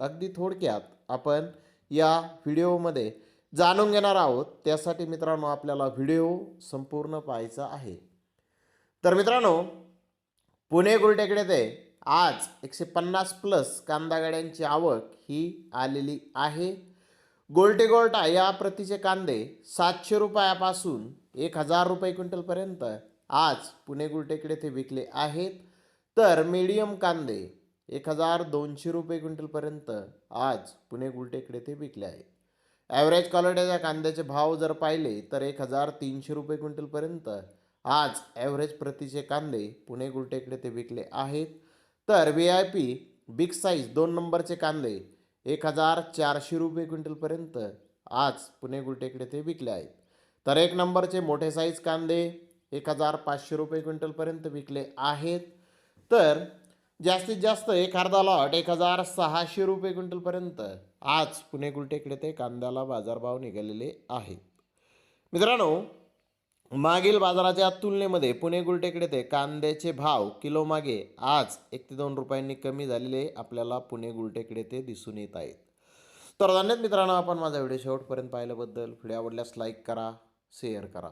अगदी थोडक्यात आपण या व्हिडिओमध्ये जाणून घेणार आहोत. त्यासाठी मित्रांनो आपल्याला व्हिडिओ संपूर्ण पाहायचा आहे. तर मित्रांनो पुणे गुलटेकडे ते आज एकशे पन्नास प्लस कांदा गाड्यांची आवक ही आलेली आहे. गोल्टे गोल्टा या प्रतीचे कांदे सातशे रुपयापासून एक हजार रुपये क्विंटलपर्यंत आज पुणे गुलटेकडे ते विकले आहेत. तर मीडियम कांदे एक हजार दोनशे रुपये क्विंटलपर्यंत आज पुणे गुलटेकडे ते विकले आहे. ॲव्हरेज क्वालिटीच्या कांद्याचे भाव जर पाहिले तर एक हजार तीनशे रुपये क्विंटलपर्यंत आज ॲव्हरेज प्रतीचे कांदे पुणे गुलटेकडे ते विकले आहेत. तर V I P big size दोन नंबरचे कांदे एक हजार चारशे रुपये क्विंटलपर्यंत आज पुणे गुलटेकडे ते विकले आहेत. तर एक नंबरचे मोठे साईज कांदे एक हजार पाचशे रुपये क्विंटलपर्यंत विकले आहेत. तर जास्तीत जास्त एक अर्धा लॉट एक हजार सहाशे रुपये क्विंटलपर्यंत आज पुणे गुलटेकडे ते कांद्याला बाजारभाव निघालेले आहेत. मित्रांनो मागील बाजाराच्या तुलनेमध्ये पुणे गुलटेकडे ते कांद्याचे भाव किलो मागे आज एक ते दोन रुपयांनी कमी झालेले आपल्याला पुणे गुलटेकडे ते दिसून येत आहेत. तर धन्यवाद मित्रांनो आपण माझा व्हिडिओ शेवटपर्यंत पाहिल्याबद्दल. व्हिडिओ आवडल्यास लाईक करा शेअर करा.